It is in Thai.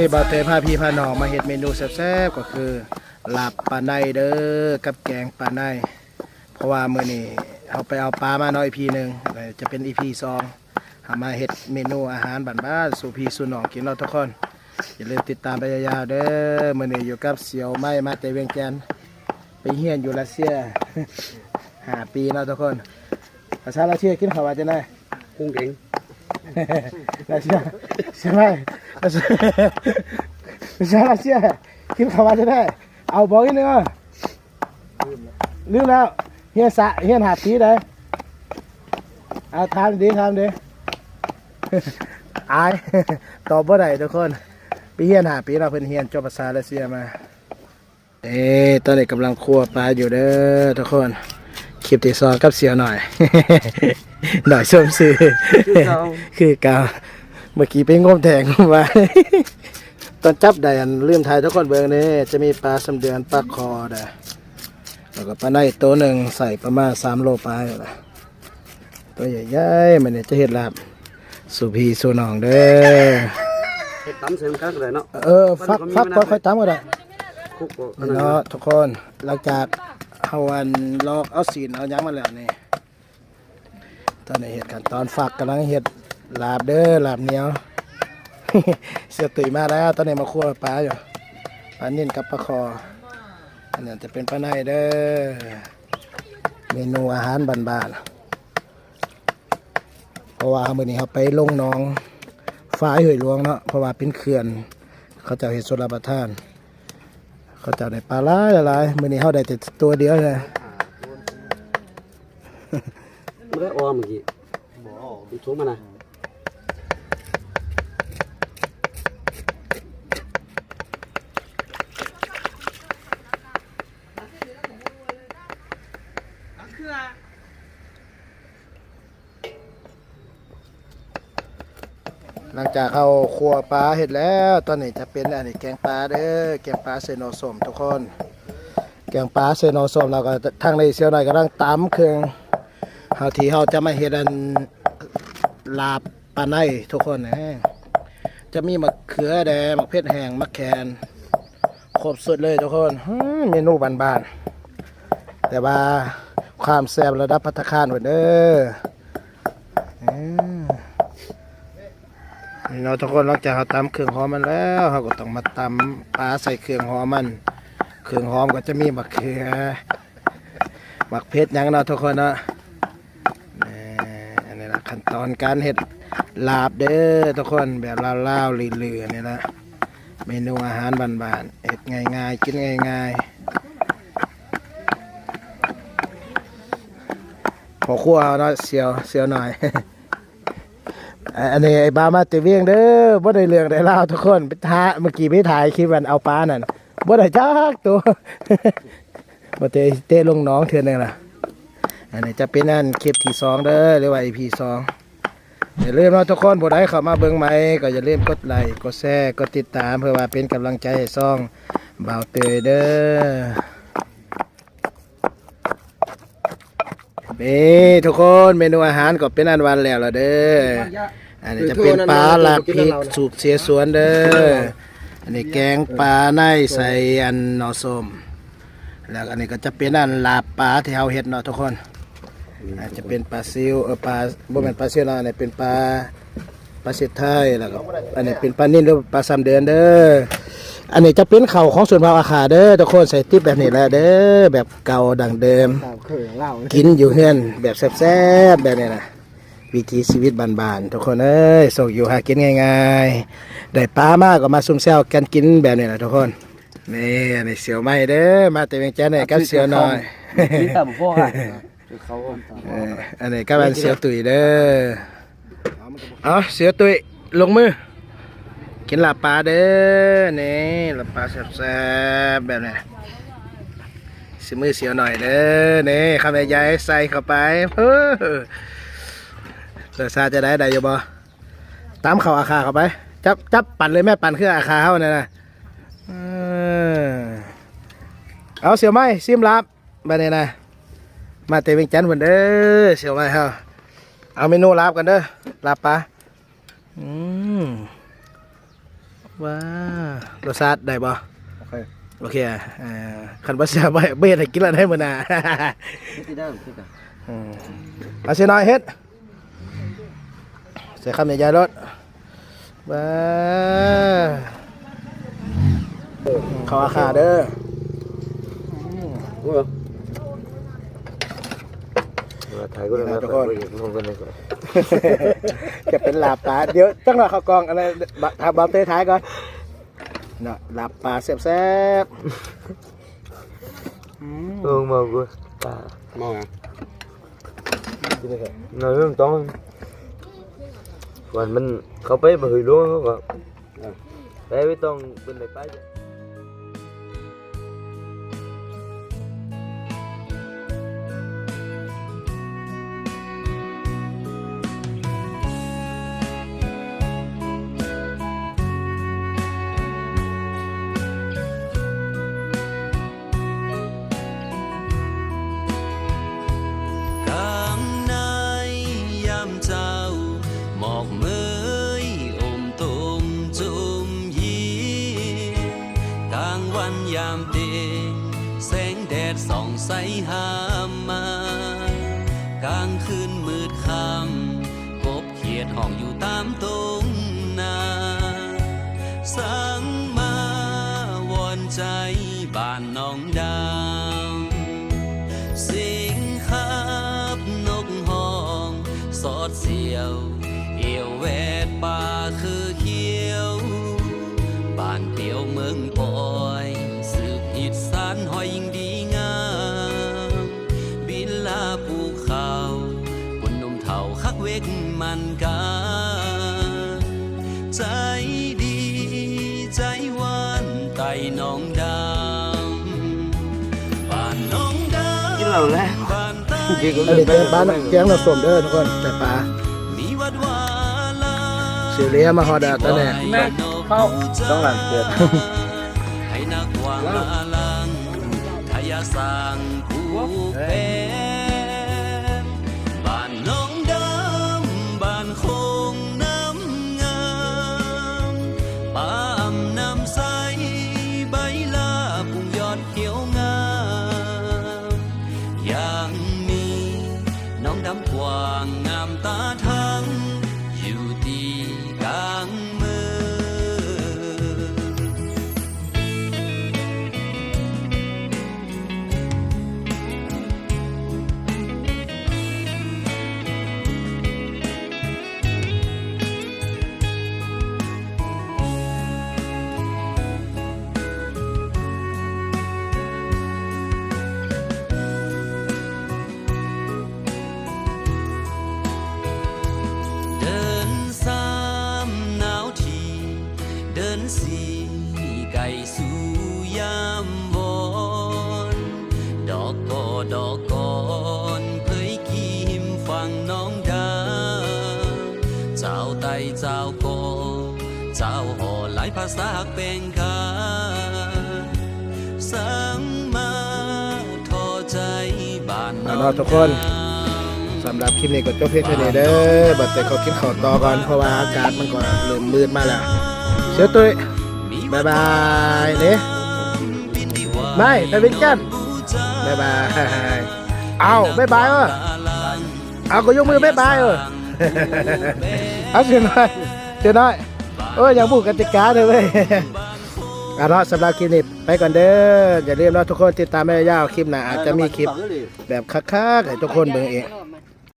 นี้บ่าวเตยพาพี่พาน้องมาเฮ็ดเมนูแซ่บๆก็คือลาบปลาในเด้อกับแกงปลาในเพราะว่ามื้อนี้เอาไปเอาปลามาเนาะ EP หนึ่งจะเป็น EP สองเอามาเฮ็ดเมนูอาหารบ้านๆสู่พี่สู่น้องกินเนาทุกคนอย่าลืมติดตามไปยาวๆเด้อมื้อนี้อยู่กับเสี่ยวไม้มาแต่เวียงจันไปเฮียนอยู่รัสเซียหาปีเนาทุกคนภาษารัสเซียกินข้าวว่าจังได๋กุ้งเก่ง รัสเซียใช่ไหมรัสเซียรัสเซียรัสเซียคิดคำว่าจะได้ เอาบอกอีกหนึงอะลืมแล้วเฮียสะเฮียนหาปีได้เอาถามดีถามดีอายตอบบ่ได้ทุกคนไปเฮียนหาปีเราเพิ่นเฮียนจบภาษารัสเซียมาเอ๊ตอนนี้กำลังคั่วปลาอยู่เด้อทุกคนคลิปที่สองกับเสียวหน่อย หน่อยส้มซื้อคือเกาเมื่อกี้ไปงมแทงมาตอนจับได้อันลืมถ่ายทุกคนเบิ่งนี่จะมีปลาสำเดือนปลาคอเด้อแล้วก็ปลาในตัวหนึ่งใส่ประมาณสามโลปลายนะตัวใหญ่ๆมันเนี่ยจะเห็ดลาบสุพีสุนองเด้อเฮ็ดตำเสริมกันก็ได้เนาะเออฟักฟักค่อยๆตามก็ได้คุกบ่อันนี่นั้นเนาะทุกคนหลังจากเอาวันลอกเอาสีนเอาหยังมาแล้วนี่ ตอนนี้เห็ดกันตอนฝักกำลังเห็ดลาบเด้อลาบเหนียว เสียตุยมาแล้ว ตอนนี้มาคั่วปลาอยู่ปลานิ่นกับปลาคออันนี้จะเป็นปลาในเด้อเมนูอาหารบ้านๆเพราะว่ามื้อนี้เขาไปลงน้องฟ้ายห่วยหลวงเนาะเพราะว่าเป็นเขื่อน เขาจะเห็ดสุราประทาน เขาจะได้ปลาหลายหลายมื้อนี้เขาได้แต่ตัวเดียวเลย ได้ออมเมื่อกี้บ่ออมถุงมานะหลังจากเขาครัวปลาเห็ดแล้ว ตอนนี้จะเป็นอันนี้แกงปลาเด้อแกงปลาเซโนสมทุกคน แกงปลาเซโนสมเราก็ทางในเซียวหน่อยกำลังตำเครื่อง เฮาที่เฮาจะมาเฮ็ดอันลาบปลาในทุกคนนะจะมีมะเขือแดงมะเขือแห้งมะแคนครบสุดเลยทุกคนเมนูบานๆแต่ว่าความแซ่บระดับพัตตาคารเว้ยเด้อนี่เราะทุกคนหลังจากเราตำเครื่องหอมมันแล้วเราก็ต้องมาตำปลาใส่เครื่องหอมมัน เครื่องหอมก็จะมีมะเขือมะเพชรหยังเนาะทุกคนเนาะ ตอนการเห็ดลาบเด้อทุกคนแบบลาวๆเลือๆนี่ละเมนูอาหารบ้านๆเห็ดง่ายๆกินง่ายๆพอครัวเนาะเสียวเสียวหน่อยอันนี้ไอ้บามาเตเวียงเด้อบ่ได้เรื่องได้เล่าทุกคนไปท้าเมื่อกี้ไปถ่ายคลิปวันเอาปลานั่นบ่ได้จักตัวบ่เตเตะลงน้องเทือนึงล่ะอันนี้จะเป็นอันคลิปที่สองเด้อหรือว่า EP สอง อย่าลืมนะทุกคนผู้ใดเข้ามาเบิ่งใหม่ก็อย่าลืมกดไลค์กดแชร์กดติดตามเพื่อว่าเป็นกำลังใจให้ซ่องบ่าวเตยเด้อนี่ทุกคนเมนูอาหารก็เป็นอันวันแล้วล่ะเด้ออันนี้จะเป็นปลาหลาบพริกสูกเสียสวนเด้ออันนี้แกงปลาในใส่อันนอส้มแล้วอันนี้ก็จะเป็นอันลาบปลาที่เฮาเฮ็ดเนาะทุกคน อาจจะเป็นปลาซิวเออปลาบ่แม่นปลาซิวนะอันนี้เป็นปลาปลาเสดไทยแล้วก็อันนี้เป็นปลานิ่นหรือปลาซ้ำเดือนเด้ออันนี้จะเป็นเข่าของส่วนภาอาคาเด้อทุกคนใส่ติ๊บแบบนี้แหละเด้อแบบเก่าดังเดิม ตามเคยเล่ากินอยู่เฮือนแบบแซ่บๆแบบนี้นะวิถีชีวิตบานๆทุกคนเอ้ยส่งอยู่หากินง่ายๆได้ปลามากก็มาซุ่มแซวกันกินแบบนี้นะทุกคนนี่อันนี้เสียวไหมเด้อมาแต่เวียงจันเนี่ยกับเสียวน้อย กินตามพวกอะ เขาเอออันนี้ก็เป็นเสียวตุ๋ยเด้อเอาเสียวตุ๋ยลงมือ กินลาบปลาเด้อนี่ลาบปลาแซ่บๆแบบนี้สิมือเสียวหน่อยเด้อนี่ข้าวแม่ยายใส่เข้าไปเฮ้อรสชาติจะได้ได้อยู่บ่ตามเข่าอาคาเข้าไป จับจับปั่นเลยแม่ปั่นเครื่องอาคาเขาเนี่ยนะเออเอาเสียวไหมซิมลาบแบบนี้นะ มาเตะเวียงจันทน์เหมือนเด้อเสียวไหมเฮาเอาเมนูลาบกันเด้อลาบปลาอืมว้ารสชาติได้บ่โอเคโอเคอะอ่าคันบ่เสียบ่เบ็ดให้กินแล้วได้มื้อหน้าที่ได้ที่ได้อืมเอาสิน้อยเฮ็ดใส่คำใหญ่ๆรถว้าขออาขาเด้อ โอ้ยถ่ายก็ได้นะถ่ายก็ได้ลงกันเลยก่อนจะเป็นลาบปลาเดี๋ยวจังหวะเขากองอะไรบะทำบอมเตะท้ายก่อนเนาะลาบปลาแซ่บๆอืมเออมากูตา mau à กินเลยครับ nói không to còn mình không biết mà hủy luôn không còn bé với tông bên này phải กามเดแสงแดดส่องใสหามมา กลางคืนมืดค่ำกบเขียดห้องอยู่ตามตรงนาสังมาวอนใจบ้านน้องดาานหอยยิ่งดีงาม บินลาภูเขาบนนมเท่าคักเวกมันกา ใจดีใจหวานไต่น้องดำบ้านน้องดำ cái lầu lá บ้านตาอันนี้เป็นบ้านเกียงเราสมเด้อทุกคนแต่ปลามีวัดวาลาสิเลียมาฮอดาตะแน่ แม่เข้า ต้องหลังเดือดให้นักวางอาลา สังผู้เพ สู่ยามวอนดอกกอดอกกอนเผยกิมฟังน้องดา เจ้าไตเจ้าโกเจ้าห่อหลายภาษาเป็นคาสังมาทอใจบ้านเอนทุกคนสำหรับคลิปนี้ก็จบเพียงเท่านี้เด้อบัดแต่เขากินข้าวต่อก่อนเพราะว่าอากาศมันก็เริ่มมืดมาแล้วเสียตุ้ย บ๊ายบายเนี่ยไม่ไปเป็นกันบ๊ายบายเอาบ๊ายบายเออเอาก็ยกมือบ๊ายบายเออเอาเสียหน่อยเสียหน่อยเออยังบุกกติกาเลยเว้ยเอาเนาะสำหรับคลิปนี้ไปก่อนเด้ออย่าลืมเนาะทุกคนติดตามแม่ย่าคลิปหน้าอาจจะมีคลิปแบบคักๆให้ทุกคนเบิ่งเอง